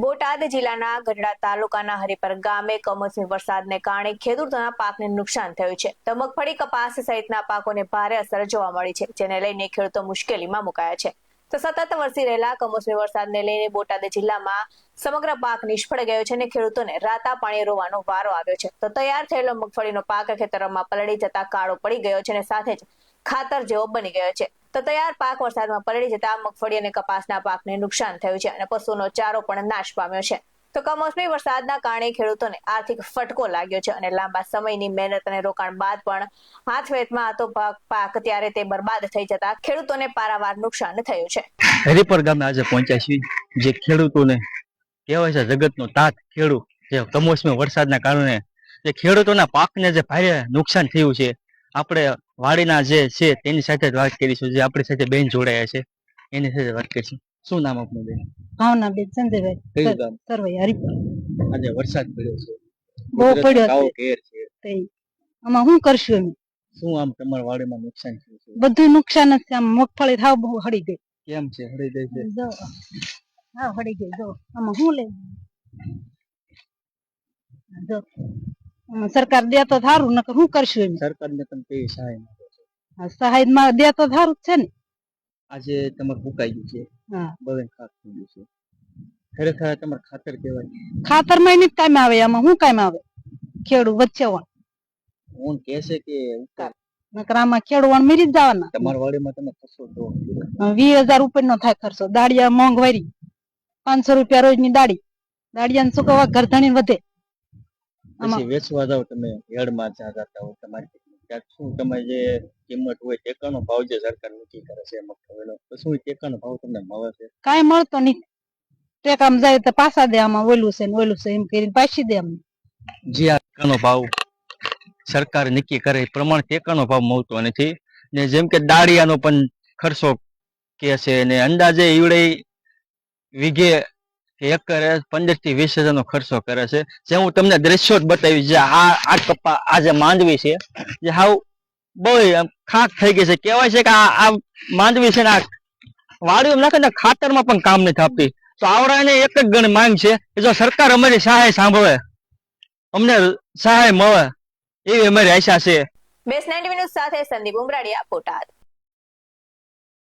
બોટાદ જિલ્લાના ગઢડા તાલુકાના હરિપર ગામે કમોસમી વરસાદને કારણે ખેડૂતોના પાકને નુકસાન થયું છે. તો મગફળી કપાસ સહિતના પાકોને ભારે અસર જોવા મળી છે, જેને લઈને ખેડૂતો મુશ્કેલીમાં મુકાયા છે. તો સતત વરસી રહેલા કમોસમી વરસાદને લઈને બોટાદ જિલ્લામાં સમગ્ર પાક નિષ્ફળ ગયો છે અને ખેડૂતોને રાતા પાણી રોવાનો વારો આવ્યો છે. તો તૈયાર થયેલો મગફળીનો પાક ખેતરોમાં પલળી જતા કાળો પડી ગયો છે અને સાથે જ ખાતર જેવો બની ગયો છે. તો તૈયાર પાક વરસાદમાં પલળી જતા મગફળી અને કપાસના પાકને નુકસાન થયું છે અને પશુનો ચારો પણ નાશ પામ્યો છે. તો કમોસમી વરસાદના કારણે ખેડૂતોને આર્થિક ફટકો લાગ્યો છે અને લાંબા સમયની મહેનત અને રોકાણ બાદ પણ હાથવેતમાં આતો પાક ત્યારે તે બરબાદ થઈ જતા ખેડૂતોને પારાવાર નુકસાન થયું છે. હરિપર ગામે આજે પહોંચ્યા છીએ, જે ખેડૂતોને કહેવાય છે જગતનો તાત ખેડૂત, જે કમોસમી વરસાદના કારણે જે ખેડૂતોના પાકને જે ભારે નુકસાન થયું છે, આપણે વાડીના જે છે તેની સાથે જ વાત કરીશું જે આપણી સાથે બેન જોડાયા છે. એની સાથે વાત કરીશું. શું નામ આપનું બેન? ભાવના બેન સંજયભાઈ. કયું ગામ? સરવૈયા હરિપુર. આજે વરસાદ પડ્યો છે. બહુ પડ્યો છે. કેર છે. તે આમાં શું કરશું અમે? શું આમ તમારા વાડીમાં નુકસાન થયું છે? બધું નુકસાન જ છે. આમ મગફળી થાવ બહુ હળી ગઈ. કેમ છે? હળી ગઈ છે? જો હા હળી ગઈ. જો આમાં શું લે જો સરકાર દે તો સારું નકર શું કરશું એમ? સરકાર ને તમે કઈ સહાય માંગો છો? આ સહાયમાં દે તો સારું જ છે ને? આજે તમારે ફૂકાઈ ગયું છે. હા. બવે ખાત થઈ ગયું છે. ખરેખર તમારે ખાતર કહેવાય. ખાતરમાં એની કામ આવે આમાં શું કામ આવે ખેડૂ વચ્ચે વાળ હું કહેશે કે ઉપર. નકર આમાં ખેડૂવાણ મરી જ જવાના. તમારા વાડીમાં તમે ખર્ચો દો વીસ હજાર ઉપર નો થાય ખર્ચો. દાડિયા મોંઘવારી. પાંચસો રૂપિયા રોજની દાડી દાડિયા શું ઘર ધણી વધે. પછી વેચવા જાવ તમે હેડમાં જ્યાં જતા હો તમારે ત્યાં શું તમે જે કિંમત હોય ટેકાનો ભાવ જે સરકાર નક્કી કરે છે મગફળીનો તો શું ટેકાનો ભાવ તમને મળે છે? કાંઈ મળતો નહીં. ટેકામ જાય તો પાછા દે આમાં ઓલું છે ને ઓલું છે એમ કરીને પાછી દે અમને જે આ ટેકાનો ભાવ સરકાર નક્કી કરે એ પ્રમાણે ટેકાનો ભાવ મળતો નથી. ને જેમ કે દાળિયાનો પણ ખર્ચો કે છે ને અંદાજે ઈવડે વીઘે એકરે પંદરથી વીસ હજાર નો ખર્ચો કરે છે. જે હું તમને દ્રશ્યો જ બતાવી જે આ આ કપા, આ જે માંડવી છે, જે હાવ બહુ ખાક થઈ ગઈ છે. કહેવાય છે કે આ માંડવી છે ને આ વાડીઓ નાખે ને ખાતરમાં પણ કામ નથી આપતી. તો આવડાને એક જ ગણ માંગ છે કે જો સરકાર અમારી સહાય સાંભળે, અમને સહાય મળે, એવી અમારી આશા છે. બેસ નાઇન્ટી ન્યૂઝ સાથે સંદીપ ઉમરાડિયા, બોટાદ.